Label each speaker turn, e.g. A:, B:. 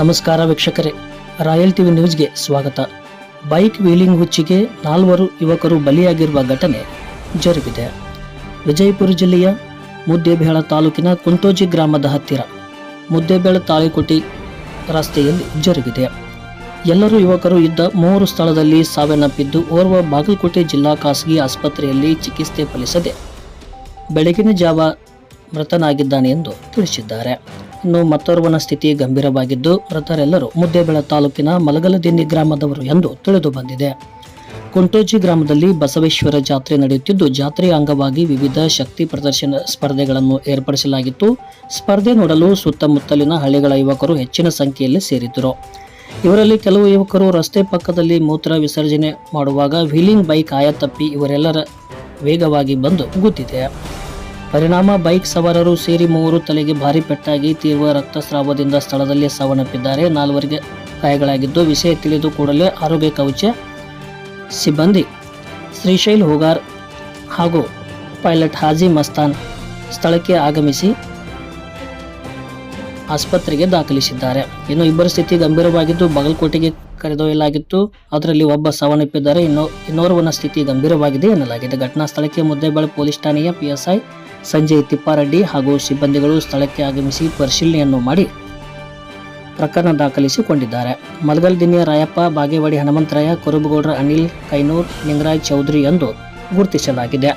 A: ನಮಸ್ಕಾರ ವೀಕ್ಷಕರೇ, royal TV ನ್ಯೂಸ್ಗೆ ಸ್ವಾಗತ. ಬೈಕ್ ವೀಲಿಂಗ್ ಹುಚ್ಚಿಗೆ ನಾಲ್ವರು ಯುವಕರು ಬಲಿಯಾಗಿರುವ ಘಟನೆ ಜರುಗಿದೆ. ವಿಜಯಪುರ ಜಿಲ್ಲೆಯ ಮುದ್ದೇಬೇಳ ತಾಲೂಕಿನ ಕುಂತೋಜಿ ಗ್ರಾಮದ ಹತ್ತಿರ ಮುದ್ದೇಬೇಳ ತಾಳಿಕೋಟಿ ರಸ್ತೆಯಲ್ಲಿ ಜರುಗಿದೆ. ಎಲ್ಲರೂ ಯುವಕರು ಇದ್ದ ಮೂರು ಸ್ಥಳದಲ್ಲಿ ಸಾವನ್ನಪ್ಪಿದ್ದು, ಓರ್ವ ಬಾಗಲಕೋಟೆ ಜಿಲ್ಲಾ ಖಾಸಗಿ ಆಸ್ಪತ್ರೆಯಲ್ಲಿ ಚಿಕಿತ್ಸೆ ಫಲಿಸದೆ ಬೆಳಗಿನ ಜಾವ ಮೃತನಾಗಿದ್ದಾನೆ ಎಂದು ತಿಳಿಸಿದ್ದಾರೆ. ಇನ್ನು ಮತ್ತೋರ್ವನ ಸ್ಥಿತಿ ಗಂಭೀರವಾಗಿದ್ದು, ಮೃತರೆಲ್ಲರೂ ಮುದ್ದೇಬೆಳ ತಾಲೂಕಿನ ಮಲಗಲದಿನ್ನಿ ಗ್ರಾಮದವರು ಎಂದು ತಿಳಿದು ಬಂದಿದೆ. ಕುಂಟೋಜಿ ಗ್ರಾಮದಲ್ಲಿ ಬಸವೇಶ್ವರ ಜಾತ್ರೆ ನಡೆಯುತ್ತಿದ್ದು, ಜಾತ್ರೆಯ ಅಂಗವಾಗಿ ವಿವಿಧ ಶಕ್ತಿ ಪ್ರದರ್ಶನ ಸ್ಪರ್ಧೆಗಳನ್ನು ಏರ್ಪಡಿಸಲಾಗಿತ್ತು. ಸ್ಪರ್ಧೆ ನೋಡಲು ಸುತ್ತಮುತ್ತಲಿನ ಹಳ್ಳಿಗಳ ಯುವಕರು ಹೆಚ್ಚಿನ ಸಂಖ್ಯೆಯಲ್ಲಿ ಸೇರಿದ್ದರು. ಇವರಲ್ಲಿ ಕೆಲವು ಯುವಕರು ರಸ್ತೆ ಪಕ್ಕದಲ್ಲಿ ಮೂತ್ರ ವಿಸರ್ಜನೆ ಮಾಡುವಾಗ ವೀಲಿಂಗ್ ಬೈಕ್ ಆಯತಪ್ಪಿ ಇವರೆಲ್ಲರ ವೇಗವಾಗಿ ಬಂದು ಗುದ್ದಿದೆ. ಪರಿಣಾಮ ಬೈಕ್ ಸವಾರರು ಸೇರಿ ಮೂವರು ತಲೆಗೆ ಭಾರಿ ಪೆಟ್ಟಾಗಿ ತೀವ್ರ ರಕ್ತಸ್ರಾವದಿಂದ ಸ್ಥಳದಲ್ಲಿ ಸಾವನ್ನಪ್ಪಿದ್ದಾರೆ. ನಾಲ್ವರಿಗೆ ಗಾಯಗಳಾಗಿದ್ದು ವಿಷಯ ತಿಳಿದು ಕೂಡಲೇ ಆರೋಗ್ಯ ಕವಚ ಸಿಬ್ಬಂದಿ ಶ್ರೀಶೈಲ್ ಹೋಗಾರ್ ಹಾಗೂ ಪೈಲಟ್ ಹಾಜಿ ಮಸ್ತಾನ್ ಸ್ಥಳಕ್ಕೆ ಆಗಮಿಸಿ ಆಸ್ಪತ್ರೆಗೆ ದಾಖಲಿಸಿದ್ದಾರೆ. ಇನ್ನು ಇಬ್ಬರ ಸ್ಥಿತಿ ಗಂಭೀರವಾಗಿದ್ದು ಬಾಗಲಕೋಟೆಗೆ ಕರೆದೊಯ್ಯಲಾಗಿತ್ತು. ಅದರಲ್ಲಿ ಒಬ್ಬ ಸಾವನ್ನಪ್ಪಿದ್ದಾರೆ. ಇನ್ನು ಇನ್ನೋರ್ವನ ಸ್ಥಿತಿ ಗಂಭೀರವಾಗಿದೆ ಎನ್ನಲಾಗಿದೆ. ಘಟನಾ ಸ್ಥಳಕ್ಕೆ ಮುದ್ದೇಬಾಳು ಪೊಲೀಸ್ ಠಾಣೆಯ ಪಿಎಸ್ಐ ಸಂಜಯ್ ತಿಪ್ಪಾರೆಡ್ಡಿ ಹಾಗೂ ಸಿಬ್ಬಂದಿಗಳು ಸ್ಥಳಕ್ಕೆ ಆಗಮಿಸಿ ಪರಿಶೀಲನೆಯನ್ನು ಮಾಡಿ ಪ್ರಕರಣ ದಾಖಲಿಸಿಕೊಂಡಿದ್ದಾರೆ. ಮಲಗಲ್ದಿನ್ನಿಯ ರಾಯಪ್ಪ, ಬಾಗೇವಾಡಿ ಹನುಮಂತರಾಯ, ಕುರುಬಗೌಡರ ಅನಿಲ್, ಕೈನೂರ್, ನಿಂಗರಾಜ್ ಚೌಧರಿ ಎಂದು ಗುರುತಿಸಲಾಗಿದೆ.